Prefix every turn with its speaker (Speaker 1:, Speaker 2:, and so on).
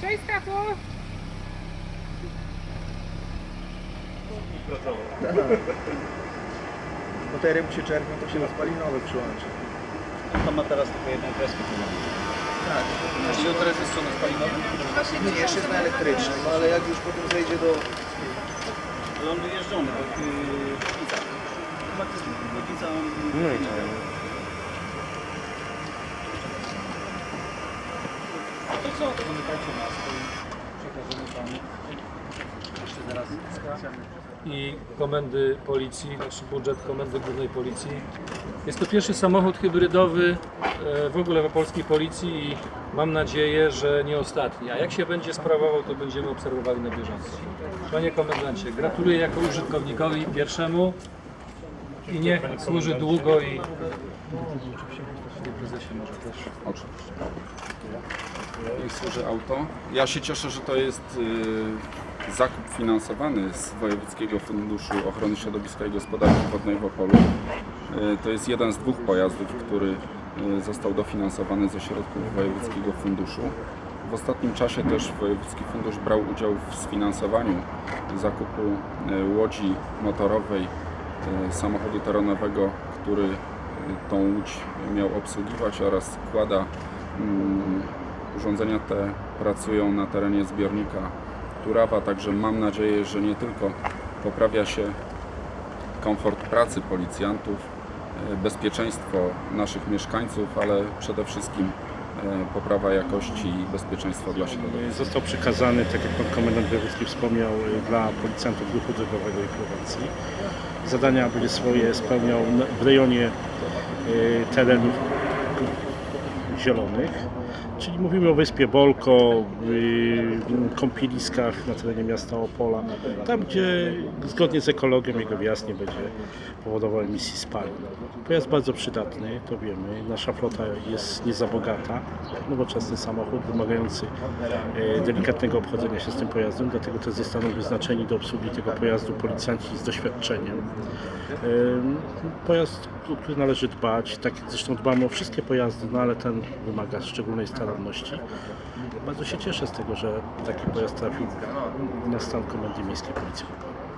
Speaker 1: Cześć Stachu!
Speaker 2: Bateria mu się czerpnie, to się do spalinowy przyłączy.
Speaker 3: To ma teraz tylko jedną kreskę.
Speaker 2: Tak.
Speaker 3: Czyli jutro jest jeszcze na spalinowy?
Speaker 2: Nie, jeszcze jest na elektrycznym, no ale jak już potem zejdzie do...
Speaker 3: Ale on wyjeżdżony, tak yy, Gliwica. Chyba to jest Gliwica, on...
Speaker 2: No i
Speaker 3: A to co? To zamykajcie nas,
Speaker 4: i komendy policji, znaczy budżet komendy głównej policji. Jest to pierwszy samochód hybrydowy e, w ogóle w polskiej policji i mam nadzieję, że nie ostatni. A jak się będzie sprawował, to będziemy obserwowali na bieżąco. Panie komendancie, gratuluję jako użytkownikowi pierwszemu i niech służy długo i Prezesie może też.
Speaker 5: Oczywiście. Niech służy auto. Ja się cieszę, że to jest y, zakup finansowany z Wojewódzkiego Funduszu Ochrony Środowiska i Gospodarki Wodnej w Opolu. Y, to jest jeden z dwóch pojazdów, który y, został dofinansowany ze środków Wojewódzkiego Funduszu. W ostatnim czasie też Wojewódzki Fundusz brał udział w sfinansowaniu zakupu y, łodzi motorowej, samochodu terenowego, który tą łódź miał obsługiwać oraz składa mm, urządzenia te pracują na terenie zbiornika Turawa, także mam nadzieję, że nie tylko poprawia się komfort pracy policjantów, e, bezpieczeństwo naszych mieszkańców, ale przede wszystkim poprawa jakości i bezpieczeństwa dla środowiska.
Speaker 6: Został przekazany, tak jak pan komendant wojewódzki wspomniał, y, dla policjantów ruchu drogowego i prewencji. Zadania będzie swoje spełniał w rejonie y, terenów zielonych, czyli mówimy o wyspie Bolko, kąpieliskach na terenie miasta Opola, tam gdzie zgodnie z ekologią jego wjazd nie będzie powodował emisji spalin. Pojazd bardzo przydatny, to wiemy. Nasza flota jest nie za bogata. Nowoczesny samochód wymagający e, delikatnego obchodzenia się z tym pojazdem, dlatego też zostaną wyznaczeni do obsługi tego pojazdu policjanci z doświadczeniem. E, Pojazd, o który należy dbać, tak zresztą dbamy o wszystkie pojazdy, no ale ten wymaga szczególnej staranności. Bardzo się cieszę z tego, że taki pojazd trafił na stan Komendy Miejskiej Policji. Opolu.